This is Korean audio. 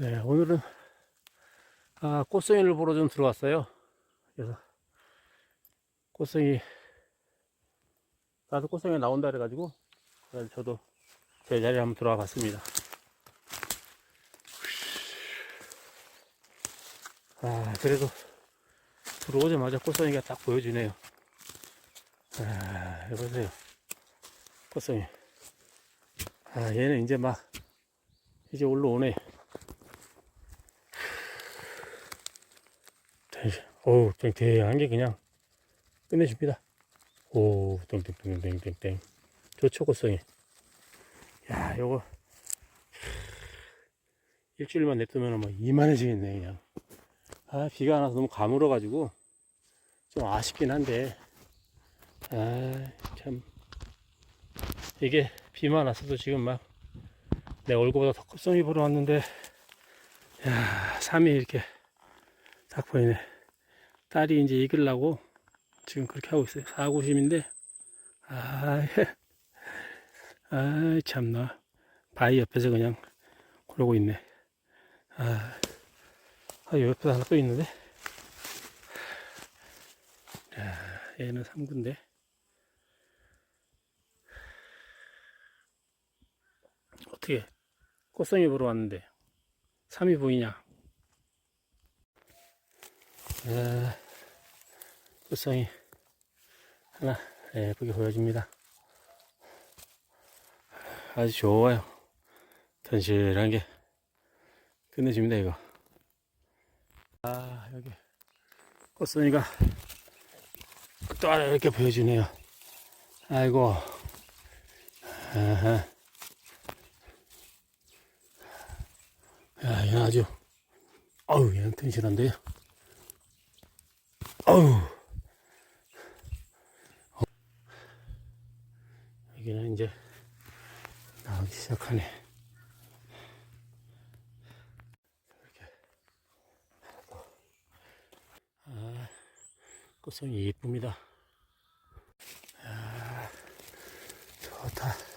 네, 오늘은 아, 꽃송이를 보러 좀 들어왔어요. 그래서 꽃송이 나도 꽃송이 나온다 그래가지고 그래서 저도 제 자리에 한번 들어와 봤습니다. 아, 그래도 들어오자마자 꽃송이가 딱 보여주네요. 아, 여보세요. 꽃송이. 아, 얘는 이제 막, 이제 올라오네. 어우, 땡땡한 게 그냥 끝내줍니다. 오, 땡땡땡땡땡땡. 좋죠, 꽃송이. 야, 요거. 일주일만 냅두면 뭐 이만해지겠네, 그냥. 아, 비가 안 와서 너무 가물어가지고 좀 아쉽긴 한데, 아, 참. 이게 비만 왔어도 지금 막 내 얼굴보다 더 컵송이 보러 왔는데, 야, 3이 이렇게 딱 보이네. 딸이 이제 익으려고 지금 그렇게 하고 있어요. 사고심인데, 아, 아, 참나. 바위 옆에서 그냥 그러고 있네. 아, 아, 요 옆에 하나 또 있는데. 야, 얘는 3구인데. 어떻게, 꽃송이 보러 왔는데, 3이 보이냐? 아, 꽃송이 하나 예쁘게 보여줍니다. 아주 좋아요. 튼실한 게 끝내줍니다, 이거. 아, 여기 꽃송이가 또 하나 이렇게 보여주네요. 아이고. 아하. 야, 얘는 아주, 어우, 얘는 튼실한데요. 어우. 어. 여기는 이제 나오기 시작하네. 이렇게. 아, 꽃송이 예쁩니다. 아, 좋다.